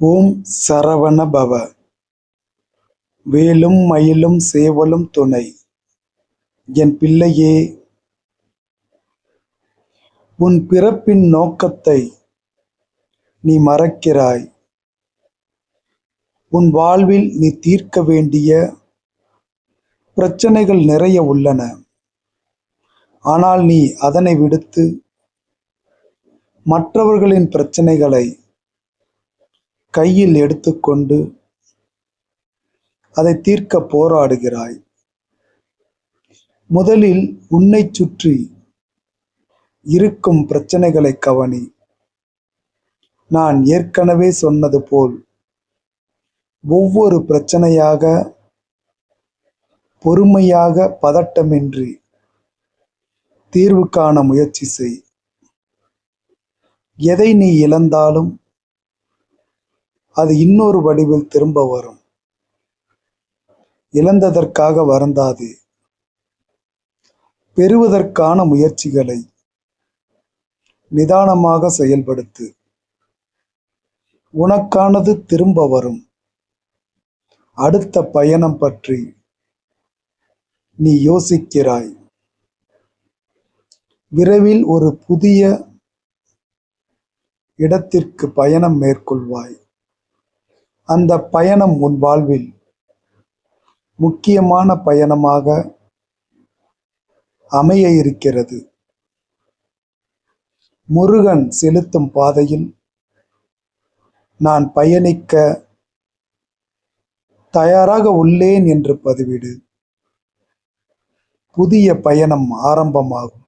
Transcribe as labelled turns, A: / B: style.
A: ஓம் சரவண பவ வேலும் மயிலும் சேவலும் துணை. என் பிள்ளையே உன் பிறப்பின் நோக்கத்தை நீ மறக்கிறாய். உன் வாழ்வில் நீ தீர்க்க வேண்டிய பிரச்சனைகள் நிறைய உள்ளன. ஆனால் நீ அதனை விடுத்து மற்றவர்களின் பிரச்சனைகளை கையில் எடுத்துக்கொண்டு அதை தீர்க்க போராடுகிறாய். முதலில் உன்னை சுற்றி இருக்கும் பிரச்சனைகளை கவனி. நான் ஏற்கனவே சொன்னது போல் ஒவ்வொரு பிரச்சனையாக பொறுமையாக பதட்டமின்றி தீர்வு காண முயற்சி செய். எதை நீ இழந்தாலும் அது இன்னொரு வடிவில் திரும்ப வரும். இழந்ததற்காக வருந்தாது. பெறுவதற்கான முயற்சிகளை நிதானமாக செயல்படுத்து. உனக்கானது திரும்ப வரும். அடுத்த பயணம் பற்றி நீ யோசிக்கிறாய். விரைவில் ஒரு புதிய இடத்திற்கு பயணம் மேற்கொள்வாய். அந்த பயணம் உன் வாழ்வில் முக்கியமான பயணமாக அமைய இருக்கிறது. முருகன் செலுத்தும் பாதையில் நான் பயணிக்க தயாராக உள்ளேன் என்று பதிவிடு. புதிய பயணம் ஆரம்பமாகும்.